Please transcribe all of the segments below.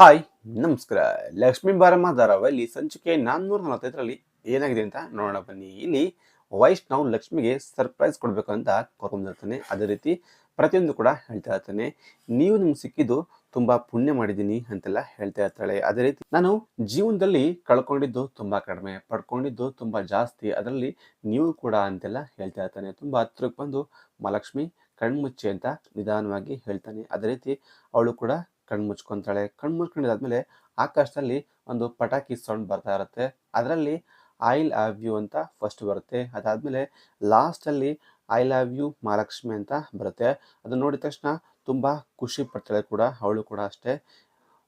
Hi, ನಮಸ್ಕಾರ. ಲಕ್ಷ್ಮೀ ಬಾರಮ್ಮ ಧಾರಾವಾಹಿ ಸಂಚಿಕೆ ನಾನ್ನೂರ ನಲವತ್ತೈದರಲ್ಲಿ ಏನಾಗಿದೆ ಅಂತ ನೋಡೋಣ ಬನ್ನಿ. ಇಲ್ಲಿ ವೈಷ್ಣವ್ ಲಕ್ಷ್ಮಿಗೆ ಸರ್ಪ್ರೈಸ್ ಕೊಡಬೇಕು ಅಂತ ಕರ್ಕೊಂಡಿರ್ತಾನೆ ಅದೇ ರೀತಿ ಪ್ರತಿಯೊಂದು ಕೂಡ ಹೇಳ್ತಾ ಇರ್ತಾನೆ. ನೀವು ನಿಮ್ಗೆ ಸಿಕ್ಕಿದ್ದು ತುಂಬಾ ಪುಣ್ಯ ಮಾಡಿದ್ದೀನಿ ಅಂತೆಲ್ಲ ಹೇಳ್ತಾ ಇರ್ತಾಳೆ. ಅದೇ ರೀತಿ ನಾನು ಜೀವನದಲ್ಲಿ ಕಳ್ಕೊಂಡಿದ್ದು ತುಂಬಾ ಕಡಿಮೆ, ಪಡ್ಕೊಂಡಿದ್ದು ತುಂಬಾ ಜಾಸ್ತಿ, ಅದರಲ್ಲಿ ನೀವು ಕೂಡ ಅಂತೆಲ್ಲ ಹೇಳ್ತಾ ಇರ್ತಾನೆ. ತುಂಬಾ ಹತ್ರಕ್ಕೆ ಬಂದು ಮಹಾಲಕ್ಷ್ಮಿ ಕಣ್ಮುಚ್ಚಿ ಅಂತ ನಿಧಾನವಾಗಿ ಹೇಳ್ತಾನೆ. ಅದೇ ರೀತಿ ಅವಳು ಕೂಡ ಕಣ್ಣು ಮುಚ್ಕೊಂತಾಳೆ. ಕಣ್ಣು ಮುಚ್ಕೊಂಡಿದ್ದಾದ್ಮೇಲೆ ಆಕಾಶದಲ್ಲಿ ಒಂದು ಪಟಾಕಿ ಸೌಂಡ್ ಬರ್ತಾ ಇರುತ್ತೆ. ಅದರಲ್ಲಿ ಐ ಲವ್ ಯು ಅಂತ ಫಸ್ಟ್ ಬರುತ್ತೆ. ಅದಾದಮೇಲೆ ಲಾಸ್ಟಲ್ಲಿ ಐ ಲವ್ ಯು ಮಹಾಲಕ್ಷ್ಮಿ ಅಂತ ಬರುತ್ತೆ. ಅದನ್ನು ನೋಡಿದ ತಕ್ಷಣ ತುಂಬ ಖುಷಿ ಪಡ್ತಾಳೆ ಕೂಡ, ಅವಳು ಕೂಡ ಅಷ್ಟೇ.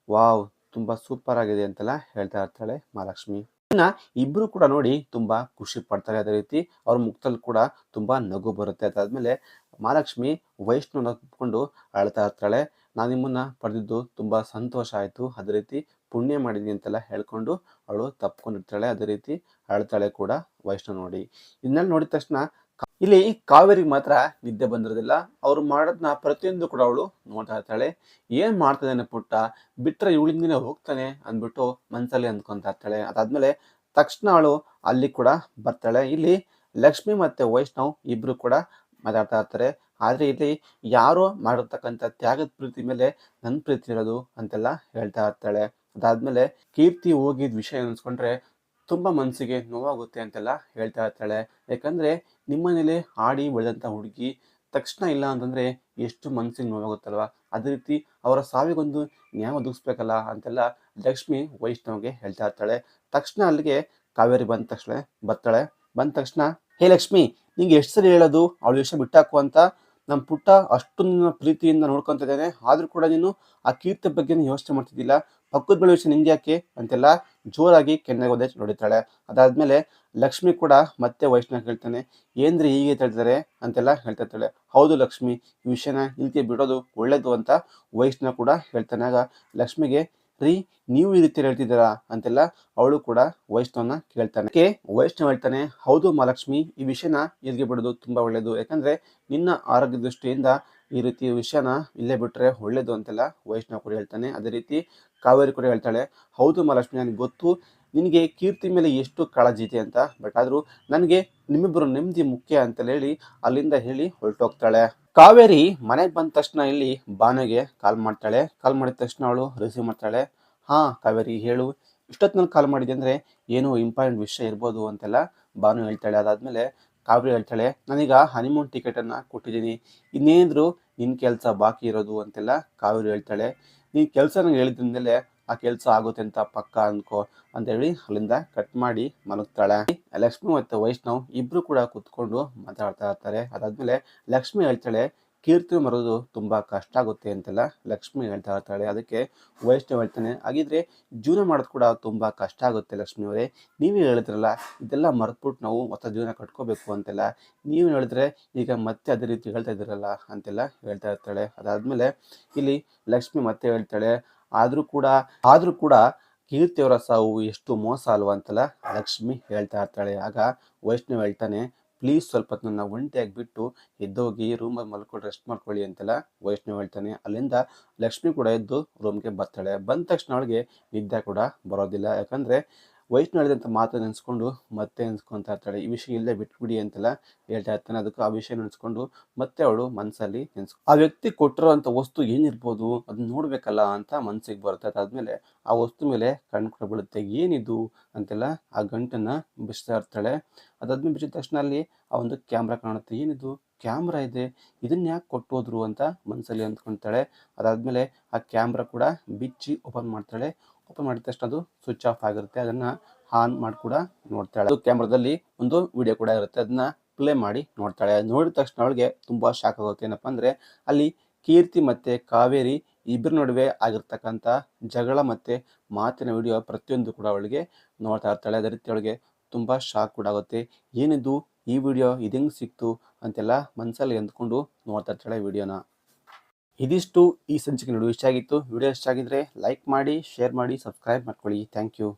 ವಾವ್, ತುಂಬ ಸೂಪರ್ ಆಗಿದೆ ಅಂತೆಲ್ಲ ಹೇಳ್ತಾ ಇರ್ತಾಳೆ ಮಹಾಲಕ್ಷ್ಮಿ. ಇನ್ನು ಇಬ್ಬರು ಕೂಡ ನೋಡಿ ತುಂಬ ಖುಷಿ ಪಡ್ತಾರೆ ಅದೇ ರೀತಿ. ಅವ್ರ ಮುಖದಲ್ಲಿ ಕೂಡ ತುಂಬ ನಗು ಬರುತ್ತೆ. ಅದಾದಮೇಲೆ ಮಹಾಲಕ್ಷ್ಮಿ ವೈಷ್ಣವನ ಕುತ್ಕೊಂಡು ಅಳ್ತಾ ಇರ್ತಾಳೆ. ನಾನು ನಿಮ್ಮನ್ನ ಪಡೆದಿದ್ದು ತುಂಬ ಸಂತೋಷ ಆಯಿತು. ಅದೇ ರೀತಿ ಪುಣ್ಯ ಮಾಡಿದೀನಿ ಅಂತೆಲ್ಲ ಹೇಳ್ಕೊಂಡು ಅವಳು ತಪ್ಕೊಂಡಿರ್ತಾಳೆ. ಅದೇ ರೀತಿ ಅಳ್ತಾಳೆ ಕೂಡ ವೈಷ್ಣವ್ ನೋಡಿ. ಇದನ್ನೆಲ್ಲ ನೋಡಿದ ತಕ್ಷಣ ಇಲ್ಲಿ ಕಾವೇರಿಗೆ ಮಾತ್ರ ನಿದ್ದೆ ಬಂದಿರೋದಿಲ್ಲ. ಅವ್ರು ಮಾಡೋದನ್ನ ಪ್ರತಿಯೊಂದು ಕೂಡ ಅವಳು ನೋಡ್ತಾ ಇರ್ತಾಳೆ. ಏನು ಮಾಡ್ತಿದ್ದಾನೆ ಪುಟ್ಟ? ಬಿಟ್ಟರೆ ಇವಳಿಂದಿನ ಹೋಗ್ತಾನೆ ಅಂದ್ಬಿಟ್ಟು ಮನಸ್ಸಲ್ಲಿ ಅಂದ್ಕೊಂತಾ ಇರ್ತಾಳೆ. ಅದಾದ್ಮೇಲೆ ತಕ್ಷಣ ಅವಳು ಅಲ್ಲಿ ಕೂಡ ಬರ್ತಾಳೆ. ಇಲ್ಲಿ ಲಕ್ಷ್ಮಿ ಮತ್ತು ವೈಷ್ಣವ್ ಇಬ್ಬರು ಕೂಡ ಮಾತಾಡ್ತಾ ಇರ್ತಾರೆ. ಆದ್ರೆ ಇಲ್ಲಿ ಯಾರೋ ಮಾಡಿರ್ತಕ್ಕಂಥ ತ್ಯಾಗದ ಪ್ರೀತಿ ಮೇಲೆ ನನ್ನ ಪ್ರೀತಿ ಇರೋದು ಅಂತೆಲ್ಲ ಹೇಳ್ತಾ ಇರ್ತಾಳೆ. ಅದಾದಮೇಲೆ ಕೀರ್ತಿ ಹೋಗಿದ್ದ ವಿಷಯ ಅನ್ಸ್ಕೊಂಡ್ರೆ ತುಂಬಾ ಮನಸ್ಸಿಗೆ ನೋವಾಗುತ್ತೆ ಅಂತೆಲ್ಲ ಹೇಳ್ತಾ ಇರ್ತಾಳೆ. ಯಾಕಂದ್ರೆ ನಿಮ್ಮನೇಲಿ ಆಡಿ ಬೆಳೆದಂಥ ಹುಡುಗಿ ತಕ್ಷಣ ಇಲ್ಲ ಅಂತಂದ್ರೆ ಎಷ್ಟು ಮನ್ಸಿಗೆ ನೋವಾಗುತ್ತಲ್ವ? ಅದೇ ರೀತಿ ಅವರ ಸಾವಿಗೊಂದು ನ್ಯಾಯ ಒದಗಿಸ್ಬೇಕಲ್ಲ ಅಂತೆಲ್ಲ ಲಕ್ಷ್ಮಿ ವೈಷ್ಣವ್ಗೆ ಹೇಳ್ತಾ ಇರ್ತಾಳೆ. ತಕ್ಷಣ ಅಲ್ಲಿಗೆ ಕಾವೇರಿ ಬಂದ ತಕ್ಷಣ ಬರ್ತಾಳೆ. ಬಂದ ತಕ್ಷಣ, ಹೇ ಲಕ್ಷ್ಮಿ, ನಿಂಗೆ ಎಷ್ಟು ಸರಿ ಹೇಳೋದು? ಅವಳು ವಿಷಯ ಬಿಟ್ಟಾಕು ಅಂತ ನಮ್ಮ ಪುಟ್ಟ ಅಷ್ಟು ನಿನ್ನ ಪ್ರೀತಿಯಿಂದ ನೋಡ್ಕೊಂತ ಇದ್ದಾನೆ. ಆದ್ರೂ ಕೂಡ ನೀನು ಆ ಕೀರ್ತಿ ಬಗ್ಗೆ ಯೋಚನೆ ಮಾಡ್ತಿದ್ದಿಲ್ಲ. ಪಕ್ಕದ ಬೆಳೆ ವಿಷಯ ನಿಂಗೆ ಅಂತೆಲ್ಲ ಜೋರಾಗಿ ಕೆನ್ನೆಗೆ ನೋಡಿತಾಳೆ ಅದಾದ್ಮೇಲೆ ಲಕ್ಷ್ಮಿ ಕೂಡ ಮತ್ತೆ ವೈಷ್ಣವ ಹೇಳ್ತಾನೆ, ಏನ್ರಿ ಹೀಗೆ ಹೇಳ್ತಾರೆ ಅಂತೆಲ್ಲ ಹೇಳ್ತಾ ಇರ್ತಾಳೆ. ಹೌದು ಲಕ್ಷ್ಮಿ, ಈ ವಿಷಯನ ಇಲ್ಲಿಗೆ ಬಿಡೋದು ಒಳ್ಳೇದು ಅಂತ ವೈಷ್ಣವ ಕೂಡ ಹೇಳ್ತಾನೆ. ಆಗ ಲಕ್ಷ್ಮಿಗೆ ರೀ, ನೀವು ಈ ರೀತಿ ಹೇಳ್ತಿದ್ದೀರಾ ಅಂತೆಲ್ಲ ಅವಳು ಕೂಡ ವೈಷ್ಣವನ ಕೇಳ್ತಾನೆ. ಕೆ ವೈಷ್ಣವ್ ಹೇಳ್ತಾನೆ, ಹೌದು ಮಹಾಲಕ್ಷ್ಮಿ, ಈ ವಿಷಯನ ಇಲ್ಲಿಗೆ ಬಿಡೋದು ತುಂಬಾ ಒಳ್ಳೇದು. ಯಾಕಂದ್ರೆ ನಿನ್ನ ಆರೋಗ್ಯ ದೃಷ್ಟಿಯಿಂದ ಈ ರೀತಿ ವಿಷಯನ ಇಲ್ಲೇ ಬಿಟ್ರೆ ಒಳ್ಳೇದು ಅಂತೆಲ್ಲ ವೈಷ್ಣವ್ ಕೂಡ ಹೇಳ್ತಾನೆ. ಅದೇ ರೀತಿ ಕಾವೇರಿ ಕೂಡ ಹೇಳ್ತಾಳೆ, ಹೌದು ಮಹಾಲಕ್ಷ್ಮಿ ನನಗೆ ಗೊತ್ತು ನಿನಗೆ ಕೀರ್ತಿ ಮೇಲೆ ಎಷ್ಟು ಕಾಳಜಿ ಇದೆ ಅಂತ? ಬಟ್ ಆದರೂ ನನಗೆ ನಿಮ್ಮಿಬ್ಬರು ನೆಮ್ಮದಿ ಮುಖ್ಯ ಅಂತ ಹೇಳಿ ಅಲ್ಲಿಂದ ಹೇಳಿ ಹೊರಟೋಗ್ತಾಳೆ. ಕಾವೇರಿ ಮನೆಗೆ ಬಂದ ತಕ್ಷಣ ಇಲ್ಲಿ ಬಾನುಗೆ ಕಾಲ್ ಮಾಡ್ತಾಳೆ. ಕಾಲ್ ಮಾಡಿದ ತಕ್ಷಣ ಅವಳು ರಿಸೀವ್ ಮಾಡ್ತಾಳೆ. ಹಾ ಕಾವೇರಿ, ಹೇಳು. ಇಷ್ಟೊತ್ತಿನಲ್ಲಿ ಕಾಲ್ ಮಾಡಿದೆ ಅಂದರೆ ಏನೋ ಇಂಪಾರ್ಟೆಂಟ್ ವಿಷಯ ಇರ್ಬೋದು ಅಂತೆಲ್ಲ ಬಾನು ಹೇಳ್ತಾಳೆ. ಅದಾದಮೇಲೆ ಕಾವೇರಿ ಹೇಳ್ತಾಳೆ, ನಾನೀಗ ಹನಿಮೂನ್ ಟಿಕೆಟನ್ನು ಕೊಟ್ಟಿದ್ದೀನಿ. ಇನ್ನೇನಾದರೂ ನಿನ್ನ ಕೆಲಸ ಬಾಕಿ ಇರೋದು ಅಂತೆಲ್ಲ ಕಾವೇರಿ ಹೇಳ್ತಾಳೆ. ನೀನು ಕೆಲಸ ನನಗೆ ಹೇಳಿದ್ಮೇಲೆ ಆ ಕೆಲಸ ಆಗುತ್ತೆ ಅಂತ ಪಕ್ಕ ಅನ್ಕೋ ಅಂತ ಹೇಳಿ ಅಲ್ಲಿಂದ ಕಟ್ ಮಾಡಿ ಮಲಗ್ತಾಳೆ. ಲಕ್ಷ್ಮಿ ಮತ್ತು ವೈಷ್ಣವ್ ಇಬ್ರು ಕೂಡ ಕುತ್ಕೊಂಡು ಮಾತಾಡ್ತಾ ಇರ್ತಾರೆ. ಅದಾದ್ಮೇಲೆ ಲಕ್ಷ್ಮಿ ಹೇಳ್ತಾಳೆ, ಕೀರ್ತಿ ಮರೋದು ತುಂಬ ಕಷ್ಟ ಆಗುತ್ತೆ ಅಂತೆಲ್ಲ ಲಕ್ಷ್ಮಿ ಹೇಳ್ತಾ ಇರ್ತಾಳೆ. ಅದಕ್ಕೆ ವೈಷ್ಣವ್ ಹೇಳ್ತಾನೆ, ಹಾಗಿದ್ರೆ ಜೀವನ ಮಾಡೋದು ಕೂಡ ತುಂಬ ಕಷ್ಟ ಆಗುತ್ತೆ ಲಕ್ಷ್ಮಿ ಅವರೇ. ನೀವೇ ಹೇಳಿದ್ರಲ್ಲ, ಇದೆಲ್ಲ ಮರೆತ್ಬಿಟ್ಟು ನಾವು ಹೊಸ ಜೀವನ ಕಟ್ಕೋಬೇಕು ಅಂತೆಲ್ಲ. ನೀವು ಹೇಳಿದ್ರೆ ಈಗ ಮತ್ತೆ ಅದೇ ರೀತಿ ಹೇಳ್ತಾ ಇದ್ದೀರಲ್ಲ ಅಂತೆಲ್ಲ ಹೇಳ್ತಾ ಇರ್ತಾಳೆ. ಅದಾದ್ಮೇಲೆ ಇಲ್ಲಿ ಲಕ್ಷ್ಮಿ ಮತ್ತೆ ಹೇಳ್ತಾಳೆ ಆದ್ರೂ ಕೂಡ, ಆದರೂ ಕೂಡ ಕೀರ್ತಿಯವರ ಸಾವು ಎಷ್ಟು ಮೋಸ ಅಲ್ವಾ ಅಂತಲ್ಲ ಲಕ್ಷ್ಮಿ ಹೇಳ್ತಾ ಇರ್ತಾಳೆ. ಆಗ ವೈಷ್ಣವ್ ಹೇಳ್ತಾನೆ ಪ್ಲೀಸ್ ಸ್ವಲ್ಪ ನನ್ನ ಒಂಟಿಯಾಗಿ ಬಿಟ್ಟು ಎದ್ದೋಗಿ ರೂಮಲ್ಲಿ ಮಲ್ಕೊಂಡು ರೆಸ್ಟ್ ಮಾಡ್ಕೊಳ್ಳಿ ಅಂತೆಲ್ಲ ವೈಷ್ಣವ್ ಹೇಳ್ತಾನೆ. ಅಲ್ಲಿಂದ ಲಕ್ಷ್ಮಿ ಕೂಡ ಎದ್ದು ರೂಮ್ಗೆ ಬರ್ತಾಳೆ. ಬಂದ ತಕ್ಷಣ ಅವಳಿಗೆ ನಿದ್ದೆ ಕೂಡ ಬರೋದಿಲ್ಲ. ಯಾಕಂದ್ರೆ ವೈಷ್ಣವ್ ನಡೆದಂಥ ಮಾತು ನೆನೆಸ್ಕೊಂಡು ಮತ್ತೆ ನೆನೆಸ್ಕೊತಾ ಇರ್ತಾಳೆ. ಈ ವಿಷಯ ಇಲ್ಲದೆ ಬಿಟ್ಬಿಡಿ ಅಂತೆಲ್ಲ ಹೇಳ್ತಾ ಇರ್ತಾನೆ. ಅದಕ್ಕೆ ಆ ವಿಷಯ ನೆನೆಸ್ಕೊಂಡು ಮತ್ತೆ ಅವಳು ಮನಸ್ಸಲ್ಲಿ ನೆನೆಸ್ಕೊ ಆ ವ್ಯಕ್ತಿ ಕೊಟ್ಟಿರೋಂಥ ವಸ್ತು ಏನಿರ್ಬೋದು ಅದನ್ನ ನೋಡಬೇಕಲ್ಲ ಅಂತ ಮನಸ್ಸಿಗೆ ಬರುತ್ತೆ. ಅದಾದಮೇಲೆ ಆ ವಸ್ತು ಮೇಲೆ ಕಣ್ಣು ಕೂಡ ಬೀಳುತ್ತೆ. ಏನಿದು ಅಂತೆಲ್ಲ ಆ ಗಂಟನ್ನ ಬಿಚ್ತಾ ಇರ್ತಾಳೆ. ಅದಾದ್ಮೇಲೆ ಬಿಚ್ಚಿದ ತಕ್ಷಣ ಅಲ್ಲಿ ಆ ಒಂದು ಕ್ಯಾಮ್ರಾ ಕಾಣುತ್ತೆ. ಏನಿದು? ಕ್ಯಾಮ್ರಾ ಇದೆ. ಇದನ್ನ ಯಾಕೆ ಕೊಟ್ಟೋದ್ರು ಅಂತ ಮನಸ್ಸಲ್ಲಿ ಅಂದ್ಕೊಳ್ತಾಳೆ ಅದಾದಮೇಲೆ ಆ ಕ್ಯಾಮ್ರಾ ಕೂಡ ಬಿಚ್ಚಿ ಓಪನ್ ಮಾಡ್ತಾಳೆ. ಓಪನ್ ಮಾಡಿದ ತಕ್ಷಣ ಅದು ಸ್ವಿಚ್ ಆಫ್ ಆಗಿರುತ್ತೆ. ಅದನ್ನ ಆನ್ ಮಾಡಿ ಕೂಡ ನೋಡ್ತಾಳೆ. ಅದು ಕ್ಯಾಮ್ರಾದಲ್ಲಿ ಒಂದು ವಿಡಿಯೋ ಕೂಡ ಇರುತ್ತೆ. ಅದನ್ನ ಪ್ಲೇ ಮಾಡಿ ನೋಡ್ತಾಳೆ. ನೋಡಿದ ತಕ್ಷಣ ಅವಳಿಗೆ ತುಂಬಾ ಶಾಕ್ ಆಗುತ್ತೆ. ಏನಪ್ಪ ಅಂದರೆ ಅಲ್ಲಿ ಕೀರ್ತಿ ಮತ್ತೆ ಕಾವೇರಿ ಇಬ್ಬರ ನಡುವೆ ಆಗಿರ್ತಕ್ಕಂಥ ಜಗಳ ಮತ್ತೆ ಮಾತಿನ ವಿಡಿಯೋ ಪ್ರತಿಯೊಂದು ಕೂಡ ಅವಳಿಗೆ ನೋಡ್ತಾ ಇರ್ತಾಳೆ. ಅದೇ ರೀತಿ ಅವಳಿಗೆ ತುಂಬಾ ಶಾಕ್ ಕೂಡ ಆಗುತ್ತೆ. ಏನಿದು ಈ ವಿಡಿಯೋ ಇದೆಂಗೆ ಸಿಕ್ತು ಅಂತೆಲ್ಲ ಮನಸ್ಸಲ್ಲಿ ಅಂದ್ಕೊಂಡು ನೋಡ್ತಾ ಇರ್ತಾಳೆ ವಿಡಿಯೋನ ಇದಿಷ್ಟು ಈ ಸಂಚಿಕೆ ನಡುವೆ ಇಷ್ಟ ಆಗಿತ್ತು. ವಿಡಿಯೋ ಇಷ್ಟ ಆಗಿದ್ರೆ ಲೈಕ್ ಮಾಡಿ ಶೇರ್ ಮಾಡಿ ಸಬ್ಸ್ಕ್ರೈಬ್ ಮಾಡ್ಕೊಳ್ಳಿ. Thank you